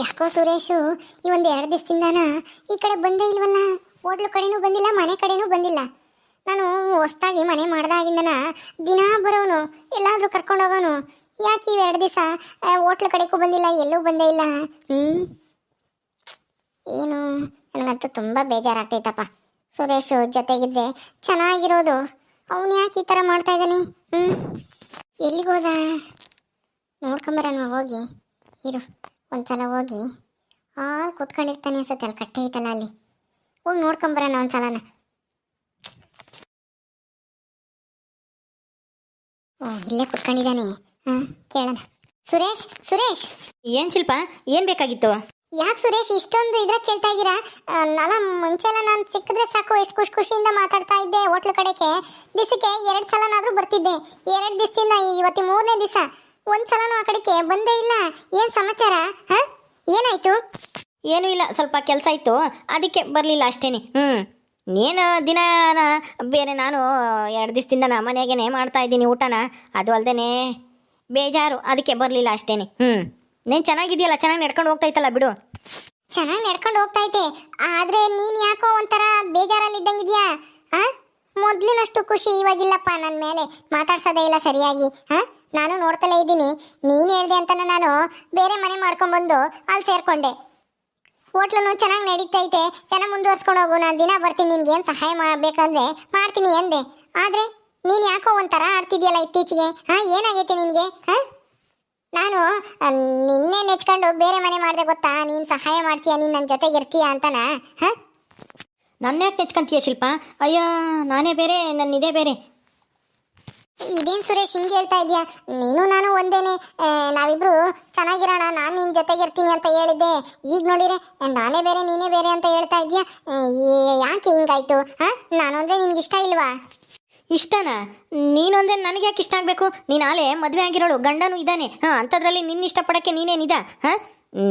ಯಾಕೋ ಸುರೇಶು, ಈ ಒಂದು ಎರಡು ದಿವಸದಿಂದಾನ ಈ ಕಡೆ ಬಂದೇ ಇಲ್ವಲ್ಲ? ಹೋಟ್ಲು ಕಡೆನೂ ಬಂದಿಲ್ಲ, ಮನೆ ಕಡೆನೂ ಬಂದಿಲ್ಲ. ನಾನು ಹೊಸ್ದಾಗಿ ಮನೆ ಮಾಡ್ದಾಗಿಂದನ ದಿನ ಬರೋನು, ಎಲ್ಲಾದರೂ ಕರ್ಕೊಂಡು ಹೋಗೋನು. ಯಾಕೆ ಇವು ಎರಡು ದಿವಸ ಹೋಟ್ಲು ಕಡೆಗೂ ಬಂದಿಲ್ಲ, ಎಲ್ಲೂ ಬಂದೇ ಇಲ್ಲ? ಹ್ಞೂ ಏನು, ನನಗಂತೂ ತುಂಬ ಬೇಜಾರಾಗ್ತೈತಪ್ಪ. ಸುರೇಶು ಜೊತೆಗಿದ್ದೆ ಚೆನ್ನಾಗಿರೋದು. ಅವನು ಯಾಕೆ ಈ ಥರ ಮಾಡ್ತಾ ಇದ್ದಾನೆ? ಹ್ಞೂ ಎಲ್ಲಿಗೋದ ನೋಡ್ಕೊಂಬರೋಣ ಹೋಗಿ. ಇರು. ಒಂದ್ಸಲ ಹೋಗಿ ಹಾಲ್ ಕೂತ್ಕೊಂಡಿರ್ತಾನೆ ಅನ್ಸುತ್ತೆ ಅಲ್ಲಿ ಕಟ್ಟೆ ಐತಲ್ಲ ಅಲ್ಲಿ. ಹೋಗಿ ನೋಡ್ಕೊಂಬರೋಣ ಒಂದ್ಸಲನ. ಓ ಇಲ್ಲೇ ಕುತ್ಕೊಂಡಿದ್ದಾನೆ. ಹಾಂ ಕೇಳೋಣ. ಸುರೇಶ್ ಸುರೇಶ್! ಏನ್ ಶಿಲ್ಪ ಏನ್ ಬೇಕಾಗಿತ್ತು? ಯಾಕೆ ಸುರೇಶ್ ಇಷ್ಟೊಂದು ಇದ್ರ ಕೇಳ್ತಾ ಇದ್ದೀರಾ? ನಾಲ ಮುಂಚೆ ಮುಂಚೆಲ್ಲ ನಾನು ಸಿಕ್ಕಿದ್ರೆ ಸಾಕು ಎಷ್ಟು ಖುಷಿ ಖುಷಿಯಿಂದ ಮಾತಾಡ್ತಾ ಇದ್ದೆ ಹೋಟ್ಲು ಕಡೆಗೆ. ದಿವಸಕ್ಕೆ ಎರಡು ಸಲನಾದರೂ ಬರ್ತಿದ್ದೆ. ಎರಡು ದಿವಸದಿಂದ ಇವತ್ತಿ ಮೂರನೇ ದಿವಸ ಒಂದು ಸಲನೂ ಆ ಕಡೆಗೆ ಬಂದೇ ಇಲ್ಲ. ಏನು ಸಮಾಚಾರ? ಹಾಂ? ಏನಾಯ್ತು? ಏನೂ ಇಲ್ಲ ಸ್ವಲ್ಪ ಕೆಲಸ ಇತ್ತು. ಅದಕ್ಕೆ ಬರಲಿಲ್ಲ ಅಷ್ಟೇನೆ. ಹ್ಞೂ ನೀನು ದಿನ ಬೇರೆ ನಾನು ಎರಡು ದಿವಸದಿಂದ ನಾ ಮನೆಗೇನೆ ಮಾಡ್ತಾ ಇದ್ದೀನಿ ಊಟನ. ಅದು ಅಲ್ದೇನೆ ಬೇಜಾರು. ಅದಕ್ಕೆ ಬರಲಿಲ್ಲ ಅಷ್ಟೇನೆ. ಹ್ಞೂ ನೀನು ಚೆನ್ನಾಗಿದೆಯಲ್ಲ ಚೆನ್ನಾಗಿ ನಡ್ಕೊಂಡು ಹೋಗ್ತೈತಲ್ಲ ಬಿಡು. ಚೆನ್ನಾಗಿ ನಡ್ಕೊಂಡು ಹೋಗ್ತಾ ಇದ್ದೆ. ಆದ್ರೆ ನೀನ್ ಯಾಕೋ ಒಂಥರ ಬೇಜಾರಲ್ಲಿದ್ದಂಗಿದ್ಯಾ? ಹಾಂ? ಮೊದಲಿನಷ್ಟು ಖುಷಿ ಇವಾಗಿಲ್ಲಪ್ಪ ನನ್ನ ಮೇಲೆ. ಮಾತಾಡ್ಸೋದೇ ಇಲ್ಲ ಸರಿಯಾಗಿ. ಹಾ? ನಾನು ನೋಡ್ತಲೇ ಇದ್ದೀನಿ. ನೀನು ಹೇಳ್ದೆ ಅಂತ ನಾನು ಬೇರೆ ಮನೆ ಮಾಡ್ಕೊಂಡ್ಬಂದು ಅಲ್ಲಿ ಸೇರ್ಕೊಂಡೆ. ಹೋಟ್ಲು ಚೆನ್ನಾಗಿ ನಡೀತೈತೆ. ಚೆನ್ನಾಗಿ ಮುಂದುವರ್ಸ್ಕೊಂಡು ಹೋಗು. ನಾನು ದಿನ ಬರ್ತೀನಿ. ನಿನ್ಗೆ ಏನು ಸಹಾಯ ಮಾಡಬೇಕಂದ್ರೆ ಮಾಡ್ತೀನಿ ಎಂದೆ ಆದ್ರೆ ನೀನು ಯಾಕೋ ಒಂಥರ ಆಡ್ತಿದ್ಯಲ್ಲ ಇತ್ತೀಚೆಗೆ? ಹಾಂ, ಏನಾಗೈತೆ ನಿನಗೆ? ಹಾಂ? ನಾನು ನಿನ್ನೆ ನೆಚ್ಕೊಂಡು ಬೇರೆ ಮನೆ ಮಾಡಿದೆ ಗೊತ್ತಾ? ನೀನು ಸಹಾಯ ಮಾಡ್ತೀಯಾ? ನೀನು ನನ್ನ ಜೊತೆಗೆ ಇರ್ತೀಯಾ ಅಂತನ? ಹಾಂ? ನನ್ನ ಯಾಕೆ ನೆಚ್ಕೊಂತೀಯ ಶಿಲ್ಪ? ಅಯ್ಯೋ, ನಾನೇ ಬೇರೆ ನನ್ನ ಇದೇ ಬೇರೆ. ಇದೇನು ಸುರೇಶ್ ಹಿಂಗೆ ಹೇಳ್ತಾ ಇದೀಯಾ? ನೀನು ನಾನು ಒಂದೇನೆ. ನಾವಿಬ್ರು ಚೆನ್ನಾಗಿರೋಣ, ನಾನು ನಿನ್ನ ಜೊತೆಗೆ ಇರ್ತೀನಿ ಅಂತ ಹೇಳಿದ್ದೆ. ಈಗ ನೋಡಿರೆ, ನಾನೇ ಬೇರೆ, ನೀನೇ ಬೇರೆ ಅಂತ ಹೇಳ್ತಾ ಇದೀಯಾ? ಯಾಕೆ ಹಿಂಗಾಯ್ತು? ಹಾಂ? ನಾನು ಅಂದ್ರೆ ನಿನ್ಗೆ ಇಷ್ಟ ಇಲ್ವಾ? ಇಷ್ಟನಾ? ನೀನು ಅಂದರೆ ನನಗೆ ಯಾಕೆ ಇಷ್ಟ ಆಗಬೇಕು? ನೀನು ಆಲೆ ಮದುವೆ ಆಗಿರೋಳು, ಗಂಡನೂ ಇದ್ದಾನೆ. ಹಾಂ ಅಂಥದ್ರಲ್ಲಿ ನಿನ್ನ ಇಷ್ಟಪಡೋಕ್ಕೆ ನೀನೇನಿದ? ಹಾಂ?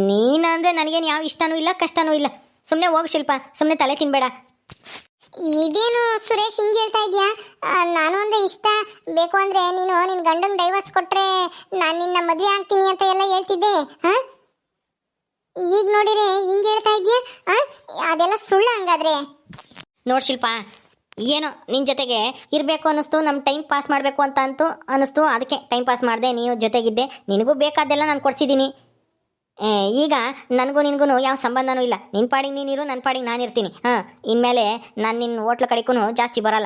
ನೀನಂದರೆ ನನಗೇನು ಯಾವ ಇಷ್ಟನೂ ಇಲ್ಲ, ಕಷ್ಟನೂ ಇಲ್ಲ. ಸುಮ್ಮನೆ ಹೋಗು ಶಿಲ್ಪ ಸುಮ್ಮನೆ ತಲೆ ತಿನ್ಬೇಡ. ಇದೇನು ಸುರೇಶ್ ಹಿಂಗೆ ಹೇಳ್ತಾ ಇದೆಯಾ? ನಾನು ಅಂದ್ರೆ ಇಷ್ಟ. ಬೇಕು ಅಂದ್ರೆ ನೀನು ನಿನ್ನ ಗಂಡನ ಡೈವರ್ಸ್ ಕೊಟ್ರೆ ನಾನು ನಿನ್ನ ಮದುವೆ ಆಗ್ತೀನಿ ಅಂತ ಎಲ್ಲ ಹೇಳ್ತಿದ್ದೆ, ಹಾ? ಈಗ ನೋಡಿರಿ ಹಿಂಗೆ ಹೇಳ್ತಾ ಇದೀಯಾ? ಅದೆಲ್ಲ ಸುಳ್ಳು ಹಂಗಾದ್ರೆ. ನೋಡಿ ಶಿಲ್ಪ, ಏನೋ ನಿನ್ನ ಜೊತೆಗೆ ಇರಬೇಕು ಅನ್ನಿಸ್ತು ನಮ್ಮ ಟೈಮ್ ಪಾಸ್ ಮಾಡಬೇಕು ಅಂತ ಅಂತೂ ಅನ್ನಿಸ್ತು. ಅದಕ್ಕೆ ಟೈಮ್ ಪಾಸ್ ಮಾಡಿದೆ ನೀವು ಜೊತೆಗಿದ್ದೆ. ನಿನಗೂ ಬೇಕಾದ್ದೆಲ್ಲ ನಾನು ಕೊಡಿಸಿದ್ದೀನಿ. ಈಗ ನನಗೂ ನಿನಗೂ ಯಾವ ಸಂಬಂಧನೂ ಇಲ್ಲ. ನಿನ್ನ ಪಾಡಿಗೆ ನೀನಿರು ನನ್ನ ಪಾಡಿಗೆ ನಾನು ಇರ್ತೀನಿ. ಹಾಂ ಇನ್ಮೇಲೆ ನಾನು ನಿನ್ನ ಹೋಟ್ಲ ಕಡೆಗೂ ಜಾಸ್ತಿ ಬರಲ್ಲ.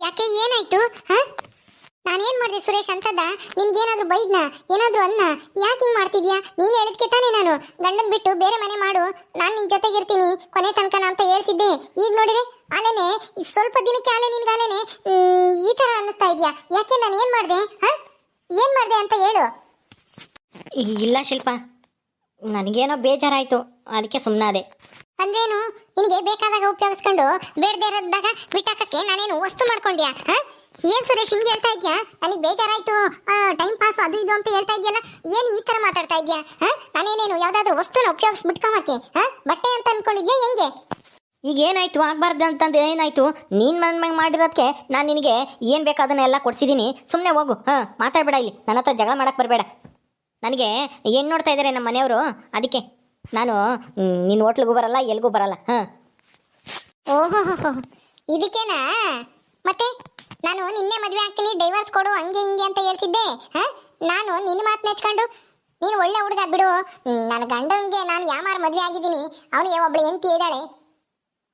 ಯಾಕೆ ಏನಾಯ್ತು? ಹಾ? ನಾನೇನ್ ಮಾಡಿದೆ ಸುರೇಶ್ ಅಂತದ? ನಿನ್ಗೇನಾದ್ರೂ ಬೈದ್ನ? ಏನಾದ್ರೂ ಅನ್ನ? ಯಾಕೆ ಹಿಂಗೆ ಮಾಡ್ತಿದ್ಯಾ? ನೀನು ಹೇಳಿದ್ಕೆ ತಾನೇ ನಾನು. ಗಂಡನ ಬಿಟ್ಟು ಬೇರೆ ಮನೆ ಮಾಡು. ನಾನು ನಿನ್ ಜೊತೆಗಿರ್ತೀನಿ. ಕೊನೆ ತನಕ ಅಂತ ಹೇಳ್ತಿದ್ದೆ. ಈಗ ನೋಡಿರಿ ಅಲ್ಲೇನೆ ಸ್ವಲ್ಪ ದಿನಕ್ಕೆ ಅಲ್ಲೇ ನಿನ್ಗೆ ಅಲ್ಲೇನೆ ಈ ತರ ಅನ್ನಿಸ್ತಾ ಇದ್ಯಾ? ಯಾಕೆ ನಾನು ಏನು ಮಾಡ್ದೆ? ಹಾಂ? ಏನು ಮಾಡ್ದೆ ಅಂತ ಹೇಳು. ಇಲ್ಲ ಶಿಲ್ಪ. ನನಗೇನೋ ಬೇಜಾರಾಯಿತು. ಅದಕ್ಕೆ ಸುಮ್ಮನಾದೆ ಅಂದ್ರೇನು? ನಿನಗೆ ಬೇಕಾದಾಗ ಉಪಯೋಗಿಸ್ಕೊಂಡು ಬೇಡದೇ ಇರೋದಾಗ ಬಿಟ್ಟಾಕಕ್ಕೆ ನಾನೇನು ವಸ್ತು ಮಾಡ್ಕೊಂಡ್ಯಾ? ಹಾ? ಏನ್ ಸುರೇಶ್ ಹಿಂಗೆ ಹೇಳ್ತಾ ಇದ್ಯಾ? ನನಗೆ ಬೇಜಾರಾಯ್ತು. ಟೈಮ್ ಪಾಸ್ ಅದು ಇದು ಅಂತ ಹೇಳ್ತಾ ಇದೆಯಲ್ಲ ಏನು ಈ ಥರ ಮಾತಾಡ್ತಾ ಇದ್ಯಾ? ಹಾ? ನಾನೇನೇನು ಯಾವುದಾದ್ರೂ ವಸ್ತುನ ಉಪಯೋಗಿಸ್ಬಿಟ್ಕೊಂಬಕ್ಕೆ ಹಾ? ಬಟ್ಟೆ ಅಂತ ಅನ್ಕೊಂಡಿದ್ಯಾ ಹೆಂಗೆ? ಈಗ ಏನಾಯ್ತು ಆಗಬಾರ್ದು ಅಂತಂದು ಏನಾಯ್ತು? ನೀನ್ ನನ್ನ ಮ್ಯಾಗ ಮಾಡಿರೋದಕ್ಕೆ ನಾನು ನಿನಗೆ ಏನ್ ಬೇಕು ಅದನ್ನೆಲ್ಲ ಕೊಡ್ಸಿದ್ದೀನಿ ಸುಮ್ಮನೆ ಹೋಗು. ಹಾಂ ಮಾತಾಡಬೇಡ ಇಲ್ಲಿ. ನನ್ನ ಹತ್ರ ಜಗಳ ಮಾಡಕ್ಕೆ ಬರಬೇಡ. ನನಗೆ ಏನು ನೋಡ್ತಾ ಇದ್ದಾರೆ ನಮ್ಮ ಮನೆಯವರು? ಅದಕ್ಕೆ. ನಾನು ನಿನ್ನ ಹೋಟ್ಲಿಗೂ ಬರಲ್ಲ ಎಲ್ಲಿಗೂ ಬರಲ್ಲ, ಹಾಂ. ಓಹೋ ಇದಕ್ಕೇನಾ? ಮತ್ತೆ, ನಾನು ನಿನ್ನೆ ಮದುವೆ ಆಗ್ತೀನಿ ಡೈವರ್ಸ್ ಕೊಡು, ಹಂಗೆ ಹಿಂಗೆ ಅಂತ ಹೇಳ್ತಿದ್ದೆ, ಹಾಂ? ನಾನು ನಿನ್ನ ಮಾತು ನೆಚ್ಕೊಂಡು, ನೀನು ಒಳ್ಳೆ ಹುಡುಗ ಬಿಡು. ನನ್ನ ಗಂಡನಿಗೆ ನಾನು ಯಾಮಾರು ಮದುವೆ ಆಗಿದ್ದೀನಿ ಅವನಿಗೆ ಒಬ್ಳು ಹೆಂಡತಿ ಇದ್ದಾಳೆ?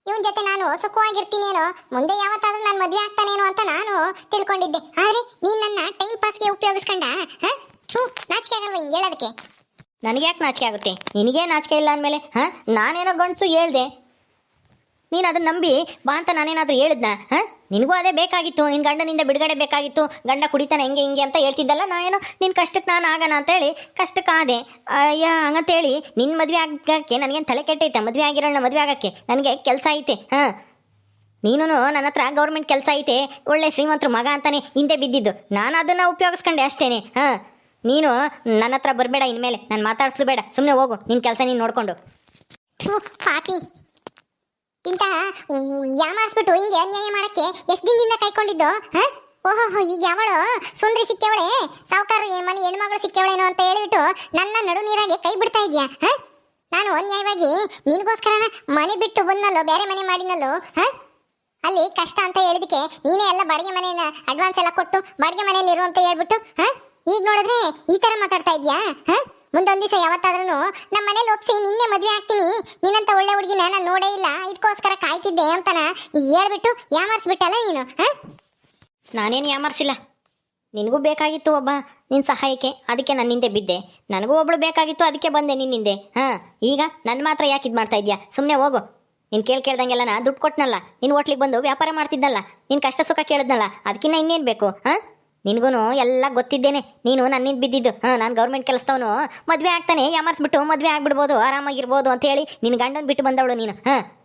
ಇವನ್ ಜೊತೆ ನಾನು ಸುಖವಾಗಿರ್ತೀನೇನೋ? ಮುಂದೆ ಯಾವತ್ತಾದ್ರೂ ನಾನು ಮದುವೆ ಆಗ್ತಾನೇನೋ ಅಂತ ನಾನು ತಿಳ್ಕೊಂಡಿದ್ದೆ. ಆದ್ರೆ, ನೀನು ನನ್ನ ಟೈಮ್ ಪಾಸ್ಗೆ ಉಪಯೋಗಿಸ್ಕೊಂಡ, ಹಾ? ನಾಚಿಕೆ ಆಗಲ್ವ ಹಿಂಗೆ ಹೇಳೋದಕ್ಕೆ? ನನಗೆ ಯಾಕೆ ನಾಚಿಕೆ ಆಗುತ್ತೆ? ನಿನಗೆ ನಾಚಿಕೆ ಇಲ್ಲ ಅಂದಮೇಲೆ, ಹಾಂ? ನಾನೇನೋ ಗಂಡಸು ಹೇಳ್ದೆ. ನೀನು ಅದನ್ನ ನಂಬಿ ಬಾ ಅಂತ ನಾನೇನಾದರೂ ಹೇಳಿದ್ನ? ಹಾಂ? ನಿನಗೂ ಅದೇ ಬೇಕಾಗಿತ್ತು. ನಿನ್ನ ಗಂಡನಿಂದ ಬಿಡುಗಡೆ ಬೇಕಾಗಿತ್ತು. ಗಂಡ ಕುಡಿತಾನೆ ಹೆಂಗೆ ಹಿಂಗೆ ಅಂತ ಹೇಳ್ತಿದ್ದಲ್ಲ, ನಾನೇನೋ ನಿನ್ನ ಕಷ್ಟಕ್ಕೆ ನಾನು ಆಗೋಣ ಅಂತೇಳಿ ಕಷ್ಟಕ್ಕಾದೆ ಅಯ್ಯ ಹಂಗಂತೇಳಿ ನಿನ್ನ ಮದುವೆ ಆಗಕ್ಕೆ ನನಗೇನು ತಲೆ ಕೆಟ್ಟೈತೆ? ಮದುವೆ ಆಗಿರೋಣ ಮದುವೆ ಆಗೋಕ್ಕೆ ನನಗೆ ಕೆಲಸ ಐತೆ, ಹಾಂ? ನೀನು ನನ್ನ ಹತ್ರ ಗೌರ್ಮೆಂಟ್ ಕೆಲಸ ಐತೆ. ಒಳ್ಳೆ ಶ್ರೀಮಂತರು ಮಗ ಅಂತಾನೆ ಹಿಂದೆ ಬಿದ್ದಿದ್ದು. ನಾನು ಅದನ್ನು ಉಪಯೋಗಿಸ್ಕೊಂಡೆ ಅಷ್ಟೇ ಹಾಂ? ನೀನು ನನ್ನ ಹತ್ರ ಬರಬೇಡ ಇನ್ಮೇಲೆ. ನಾನು ಮಾತಾಡಿಸ್ಲು ಬೇಡ. ಸುಮ್ಮನೆ ಹೋಗು. ನಿನ್ನ ಕೆಲಸ ನೀನು ನೋಡಿಕೊಂಡು. ಪಾಪಿ. ಇಂತಹ ಯಾಮಾರಿಸ್ಬಿಟ್ಟು ಹಿಂಗೆ ಅನ್ಯಾಯ ಮಾಡಕ್ಕೆ ಎಷ್ಟು ದಿನದಿಂದ ಕೈಕೊಂಡಿದ್ದು, ಹಾ? ಓಹೋ, ಈಗ ಯಾವಳು? ಸುಂದ್ರಿ ಸಿಕ್ಕವಳೆ ಸಾವುಕಾರ ಮನೆ ಹೆಣ್ಮಗಳು ಸಿಕ್ಕವಳೇನೋ ಅಂತ ಹೇಳಿಬಿಟ್ಟು ನನ್ನ ನಡು ನೀರಾಗೆ ಕೈ ಬಿಡ್ತಾ ಇದೆಯಾ, ಹಾಂ? ನಾನು ಅನ್ಯಾಯವಾಗಿ ನಿನಗೋಸ್ಕರ ಮನೆ ಬಿಟ್ಟು ಬಂದಲ್ಲೋ ಬೇರೆ ಮನೆ ಮಾಡಿನಲ್ಲೋ ಹ? ಅಲ್ಲಿ ಕಷ್ಟ ಅಂತ ಹೇಳಿದಕ್ಕೆ ನೀನೇ ಎಲ್ಲ ಬಾಡಿಗೆ ಮನೆಯನ್ನ ಅಡ್ವಾನ್ಸ್ ಎಲ್ಲ ಕೊಟ್ಟು ಬಾಡಿಗೆ ಮನೆಯಲ್ಲಿ ಇರು ಅಂತ ಹೇಳ್ಬಿಟ್ಟು, ಹ? ಈಗ ನೋಡಿದ್ರೆ ಈ ತರ ಮಾತಾಡ್ತಾ ಇದೀಯಾ? ಮುಂದೊಂದ್ ದಿವಸ ಯಾವತ್ತಾದ್ರೂ ನಮ್ಮ ಮನೇಲಿ ಒಪ್ಸಿ ನಿನ್ನೆ ಮದ್ವೆ ಆಗ್ತೀನಿ. ನಿನ್ನಂತ ಒಳ್ಳೆ ಹುಡುಗಿನ ನಾನು ನೋಡೇ ಇಲ್ಲ. ಇದಕ್ಕೋಸ್ಕರ ಕಾಯ್ತಿದ್ದೆ ಅಂತನ ಹೇಳ್ಬಿಟ್ಟು ಯಾಮಾರ್ಸ್ಬಿಟ್ಟಲ್ಲ ನೀನು, ಹ? ನಾನೇನು ಯಾಮರ್ಸಿಲ್ಲ. ನಿನಗೂ ಬೇಕಾಗಿತ್ತು ಒಬ್ಬ ನಿನ್ನ ಸಹಾಯಕ್ಕೆ. ಅದಕ್ಕೆ ನನ್ನ ಹಿಂದೆ ಬಿದ್ದೆ. ನನಗೂ ಒಬ್ಳು ಬೇಕಾಗಿತ್ತು, ಅದಕ್ಕೆ ಬಂದೆ ನಿನ್ನ ಹಿಂದೆ. ಹಾಂ? ಈಗ ನನ್ನ ಮಾತ್ರ ಯಾಕೆ ಇದು ಮಾಡ್ತಾ ಇದೆಯಾ? ಸುಮ್ಮನೆ ಹೋಗು. ನೀನು ಕೇಳಿ ಕೇಳ್ದಂಗೆಲ್ಲ ನಾ ದುಡ್ಡು ಕೊಟ್ನಲ್ಲ. ನೀನು ಹೋಟ್ಲಿಗೆ ಬಂದು ವ್ಯಾಪಾರ ಮಾಡ್ತಿದ್ದಲ್ಲ. ನಿನ್ನ ಕಷ್ಟ ಸುಖ ಕೇಳಿದ್ನಲ್ಲ. ಅದಕ್ಕಿಂತ ಇನ್ನೇನು ಬೇಕು, ಹಾಂ? ನಿನಗೂ ಎಲ್ಲ ಗೊತ್ತಿದ್ದೇನೆ. ನೀನು ನನ್ನಿಂದ ಬಿದ್ದಿದ್ದು. ಹಾಂ, ನಾನು ಗೌರ್ಮೆಂಟ್ ಕೆಲಸದವನು. ಮದುವೆ ಆಗ್ತಾನೆ. ಯಾಮರ್ಸ್ಬಿಟ್ಟು ಮದುವೆ ಆಗಿಬಿಡ್ಬೋದು. ಆರಾಮಾಗಿರ್ಬೋದು ಅಂತೇಳಿ ನಿನ್ನ ಗಂಡನ ಬಿಟ್ಟು ಬಂದವಳು ನೀನು. ಹಾಂ.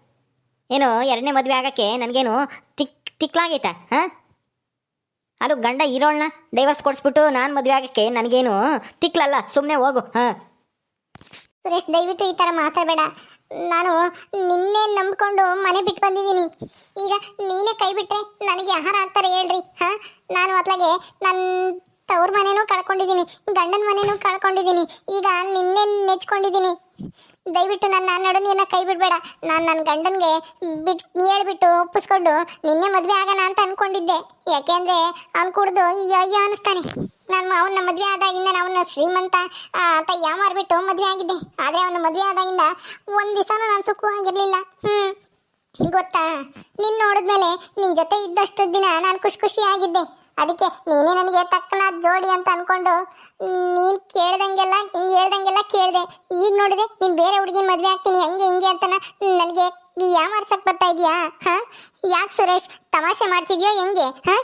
ಏನು, ಎರಡನೇ ಮದುವೆ ಆಗೋಕ್ಕೆ ನನಗೇನು ತಿಕ್ ತಿಕ್ಲಾಗೈತಾ ಹಾಂ? ಅದು ಗಂಡ ಇರೋಳ್ನ ಡೈವರ್ಸ್ ಕೊಡಿಸ್ಬಿಟ್ಟು ನಾನು ಮದುವೆ ಆಗೋಕ್ಕೆ ನನಗೇನು ತಿಕ್ಲಲ್ಲ ಸುಮ್ಮನೆ ಹೋಗು. ಹಾಂ. ಸುರೇಶ್, ದಯವಿಟ್ಟು ಈ ಥರ ಮಾತಾಡಬೇಡ. ನಾನು ನಿನ್ನೆ ನಂಬ್ಕೊಂಡು ಮನೆ ಬಿಟ್ಟು ಬಂದಿದ್ದೀನಿ. ಈಗ ನೀನೇ ಕೈ ಬಿಟ್ಟರೆ ನನಗೆ ಆಹಾರ ಆಗ್ತಾರೆ ಹೇಳ್ರಿ? ಹಾ? ನಾನು ಅತ್ಲಾಗೆ ನನ್ನ ತವ್ರ ಮನೆನೂ ಕಳ್ಕೊಂಡಿದ್ದೀನಿ ಗಂಡನ ಮನೆನೂ ಕಳ್ಕೊಂಡಿದ್ದೀನಿ ಈಗ ನಿನ್ನೆ ನೆಚ್ಕೊಂಡಿದ್ದೀನಿ ದಯವಿಟ್ಟು ನನ್ನ ನಡು ನೀರನ್ನ ಕೈ ಬಿಡಬೇಡ. ನಾನು ನನ್ನ ಗಂಡನಿಗೆ ಬಿಟ್ ಹೇಳ್ಬಿಟ್ಟು ಒಪ್ಪಿಸ್ಕೊಂಡು ನಿನ್ನೆ ಮದುವೆ ಆಗೋಣ ಅಂತ ಅನ್ಕೊಂಡಿದ್ದೆ. ಯಾಕೆಂದ್ರೆ ಅವ್ನು ಕುಡ್ದು ಅಯ್ಯೋ ಅನಿಸ್ತಾನೆ. ನಾನು ಅವನ ಮದುವೆ ಆದಾಗಿಂದ ಅವನ ಶ್ರೀಮಂತ ಅಂತ ಯಾಮಾರ್ಬಿಟ್ಟು ಮದುವೆ ಆಗಿದ್ದೆ. ಆದರೆ ಅವನ ಮದುವೆ ಆದಾಗಿಂದ ಒಂದು ದಿವಸನೂ ನಾನು ಸುಖವಾಗಿರಲಿಲ್ಲ. ಹ್ಞೂ ಗೊತ್ತಾ? ನಿನ್ ನೋಡಿದ್ಮೇಲೆ ನಿನ್ ಜೊತೆ ಇದ್ದಷ್ಟು ದಿನ ನಾನು ಖುಷಿ ಖುಷಿಯಾಗಿದ್ದೆ. ಅದಕ್ಕೆ ನೀನೇ ನನಗೆ ತಕ್ಕನಾದ ಜೋಡಿ ಅಂತ ಅನ್ಕೊಂಡು ನೀನ್ ಕೇಳ್ದಂಗೆಲ್ಲ ಹೇಳ್ದಂಗೆಲ್ಲ ಕೇಳ್ದೆ. ಈಗ ನೋಡಿದೆ ನೀನ್ ಬೇರೆ ಹುಡುಗಿನ ಮದ್ವೆ ಆಗ್ತೀನಿ, ಹಂಗೆ ಹಿಂಗೆ ಅಂತ ನನಗೆ ಯಾಮಾರ್ಸಕ್ ಬರ್ತಾ ಇದೀಯಾ? ಹಾ? ಯಾಕೆ ಸುರೇಶ್? ತಮಾಷೆ ಮಾಡ್ತಿದ್ಯೋ ಹೆಂಗೆ? ಹಾ?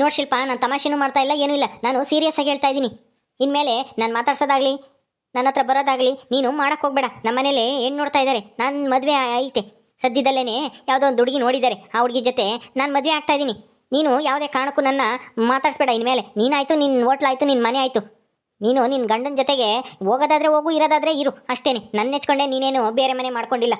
ನೋಡ್ ಶಿಲ್ಪ, ನಾನು ತಮಾಷೆನೂ ಮಾಡ್ತಾ ಇಲ್ಲ, ಏನೂ ಇಲ್ಲ. ನಾನು ಸೀರಿಯಸ್ ಆಗಿ ಹೇಳ್ತಾ ಇದ್ದೀನಿ. ಇನ್ಮೇಲೆ ನಾನು ಮಾತಾಡ್ಸೋದಾಗ್ಲಿ ನನ್ನ ಹತ್ರ ಬರೋದಾಗ್ಲಿ, ನೀನು ಮಾಡಕ್ಕೆ ಹೋಗ್ಬೇಡ. ನಮ್ಮ ಮನೇಲಿ ಏನು ನೋಡ್ತಾ ಇದ್ದಾರೆ ನಾನು ಮದುವೆ ಐತೆ ಸದ್ಯದಲ್ಲೇ ಯಾವುದೋ ಒಂದು ಹುಡುಗಿ ನೋಡಿದ್ದಾರೆ. ಆ ಹುಡುಗಿ ಜೊತೆ ನಾನು ಮದುವೆ ಆಗ್ತಾ ಇದ್ದೀನಿ ನೀನು ಯಾವುದೇ ಕಾರಣಕ್ಕೂ ನನ್ನ ಮಾತಾಡಿಸ್ಬೇಡ ಇನ್ಮೇಲೆ. ನೀನಾಯ್ತು ನಿನ್ನ ಹೋಟ್ಲಾಯ್ತು ನಿನ್ನ ಮನೆ ಆಯಿತು ನೀನು ನಿನ್ನ ಗಂಡನ ಜೊತೆಗೆ ಹೋಗೋದಾದ್ರೆ ಹೋಗು, ಇರೋದಾದ್ರೆ ಇರು. ಅಷ್ಟೇ ನನ್ನ ನೆಚ್ಕೊಂಡೆ ನೀನೇನು ಬೇರೆ ಮನೆ ಮಾಡ್ಕೊಂಡಿಲ್ಲ.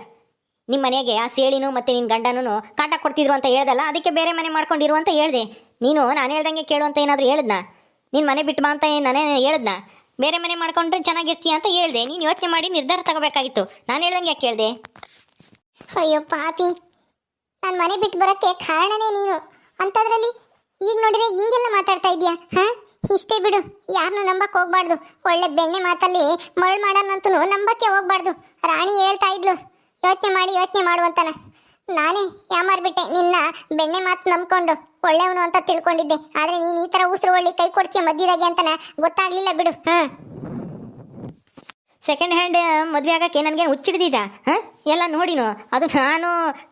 ನಿಮ್ಮ ಮನೆಗೆ ಆ ಸೇಳಿನೂ ಮತ್ತು ನಿನ್ನ ಗಂಡನೂ ಕಾಟ ಕೊಡ್ತಿದ್ರು ಅಂತ ಹೇಳ್ದಲ್ಲ, ಅದಕ್ಕೆ ಬೇರೆ ಮನೆ ಮಾಡ್ಕೊಂಡಿರು ಅಂತ ಹೇಳ್ದೆ. ನೀನು ನಾನು ಹೇಳ್ದಂಗೆ ಕೇಳು ಅಂತ ಏನಾದರೂ ಹೇಳಿದ್ನಾ? ನಿನ್ನ ಮನೆ ಬಿಟ್ಟು ಬಾ ಅಂತ ನಾನೇ ಹೇಳಿದ್ನ? ಬೇರೆ ಮನೆ ಮಾಡ್ಕೊಂಡ್ರೆ ಚೆನ್ನಾಗಿರ್ತೀಯ ಅಂತ ಹೇಳ್ದೆ. ನೀನು ಯೋಚನೆ ಮಾಡಿ ನಿರ್ಧಾರ ತಗೋಬೇಕಾಗಿತ್ತು. ನಾನು ಹೇಳ್ದಂಗೆ ಯಾಕೆ ಕೇಳಿದೆ ಅಯ್ಯೋ ಪಾಪಿ. ನಾನು ಮನೆ ಬಿಟ್ಟು ಬರೋಕ್ಕೆ ಕಾರಣನೇ ನೀನು. ಅಂಥದ್ರಲ್ಲಿ ಈಗ ನೋಡಿದ್ರೆ ಹಿಂಗೆಲ್ಲ ಮಾತಾಡ್ತಾ ಇದೀಯಾ ಹಾ? ಇಷ್ಟೇ ಬಿಡು ಯಾರನ್ನೂ ನಂಬಕ್ಕೆ ಹೋಗ್ಬಾರ್ದು. ಒಳ್ಳೆ ಬೆಣ್ಣೆ ಮಾತಲ್ಲಿ ಮರಳು ಮಾಡೋಣಂತೂ ನಂಬಕ್ಕೆ ಹೋಗ್ಬಾರ್ದು. ರಾಣಿ ಹೇಳ್ತಾ ಇದ್ಲು, ಯೋಚನೆ ಮಾಡಿ, ಯೋಚನೆ ಮಾಡುವಂತನ ನಾನೇ ಯಾಮಾರ್ಬಿಟ್ಟೆ ನಿನ್ನ ಬೆಣ್ಣೆ ಮಾತು ನಂಬ್ಕೊಂಡು ಒಳ್ಳೆಯವನು ಅಂತ ತಿಳ್ಕೊಂಡಿದ್ದೆ. ಆದ್ರೆ ನೀನು ಈ ಥರ ಉಸಿರು ಒಳ್ಳೆ ಕೈ ಕೊಡ್ತೀಯ ಮಧ್ಯದಾಗೆ ಅಂತನ ಗೊತ್ತಾಗ್ಲಿಲ್ಲ ಬಿಡು, ಹಾಂ? ಸೆಕೆಂಡ್ ಹ್ಯಾಂಡ್ ಮದುವೆ ಆಗಕ್ಕೆ ನನಗೆ ಹುಚ್ಚಿಡ್ದಿದ್ದ ಹಾಂ? ಎಲ್ಲ ನೋಡಿನು. ಅದು ನಾನು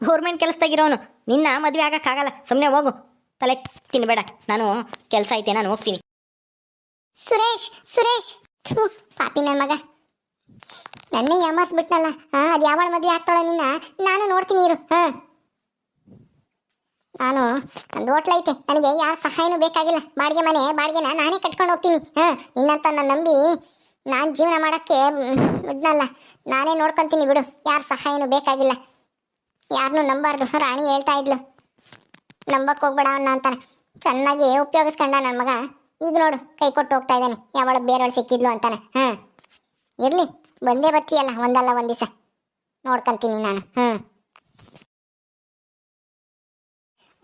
ಗೌರ್ಮೆಂಟ್ ಕೆಲಸದಾಗಿರೋನು. ನಿನ್ನ ಮದುವೆ ಆಗಕ್ಕಾಗಲ್ಲ ಸುಮ್ಮನೆ ಹೋಗು. ತಲೆ ತಿನ್ಬೇಡ. ನಾನು ಕೆಲಸ ಐತೆ, ನಾನು ಹೋಗ್ತೀನಿ. ಸುರೇಶ್ ಸುರೇಶ್. ಪಾಪಿ ನನ್ನ ಮಗ. ನನ್ನೇ ಯಾಮಾರ್ಸ್ಬಿಟ್ನಲ್ಲ? ಹಾ ಅದು ಯಾವಳ ಮದುವೆ ಆಗ್ತಾಳೆ ನಿನ್ನ? ನಾನು ನೋಡ್ತೀನಿ, ಇರು. ಹಾಂ. ನಾನು ಹೋಟ್ಲ ಐತೆ. ನನಗೆ ಯಾರ ಸಹಾಯನೂ ಬೇಕಾಗಿಲ್ಲ. ಬಾಡಿಗೆ ಮನೆ, ಬಾಡಿಗೆನ ನಾನೇ ಕಟ್ಕೊಂಡು ಹೋಗ್ತೀನಿ. ಹಾ, ನಿನ್ನಂತ ನನ್ನ ನಂಬಿ ನಾನು ಜೀವನ ಮಾಡೋಕ್ಕೆ ಇದ್ನಲ್ಲ. ನಾನೇ ನೋಡ್ಕೊಂತೀನಿ ಬಿಡು. ಯಾರ ಸಹಾಯನೂ ಬೇಕಾಗಿಲ್ಲ. ಯಾರನ್ನೂ ನಂಬಾರ್ದು. ರಾಣಿ ಹೇಳ್ತಾ ಇದ್ಲು. ನಂಬಕ್ಕೆ ಹೋಗ್ಬೇಡ ಅವನ್ನ ಅಂತಾನೆ. ಚೆನ್ನಾಗಿ ಉಪಯೋಗಿಸ್ಕೊಂಡ ನನ್ನ ಮಗ. ಈಗ ನೋಡು, ಕೈ ಕೊಟ್ಟು ಹೋಗ್ತಾ ಇದ್ದಾನೆ. ಯಾವಳು ಬೇರೆಯವಳು ಸಿಕ್ಕಿದ್ಲು ಅಂತಾನೆ. ಹಾ ಇರ್ಲಿ, ಬಂದೇ ಬರ್ತೀಯಲ್ಲ, ಒಂದಲ್ಲ ಒಂದು ದಿವಸ. ನೋಡ್ಕೊಂತೀನಿ ನಾನು. ಹ್ಞೂ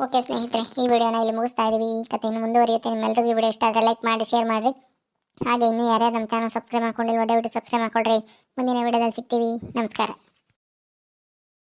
ಓಕೆ ಸ್ನೇಹಿತರೆ, ಈ ವಿಡಿಯೋನ ಇಲ್ಲಿ ಮುಗಿಸ್ತಾ ಇದ್ದೀವಿ ಈ ಕಥೆ ಇನ್ನು ಮುಂದುವರಿಯುತ್ತೆ. ನಿಮ್ಮೆಲ್ಲರಿಗೂ ಈ ವಿಡಿಯೋ ಇಷ್ಟ ಆದರೆ ಲೈಕ್ ಮಾಡಿ, ಶೇರ್ ಮಾಡಿರಿ ಹಾಗೆ ಇನ್ನೂ ಯಾರ್ಯಾರು ನಮ್ಮ ಚಾನಲ್ ಸಬ್ಸ್ಕ್ರೈಬ್ ಮಾಡ್ಕೊಂಡಿಲ್ವೋ ದಯವಿಟ್ಟು ಸಬ್ಸ್ಕ್ರೈಬ್ ಮಾಡ್ಕೊಳ್ರಿ. ಮುಂದಿನ ವಿಡಿಯೋದಲ್ಲಿ ಸಿಗ್ತೀವಿ. ನಮಸ್ಕಾರ.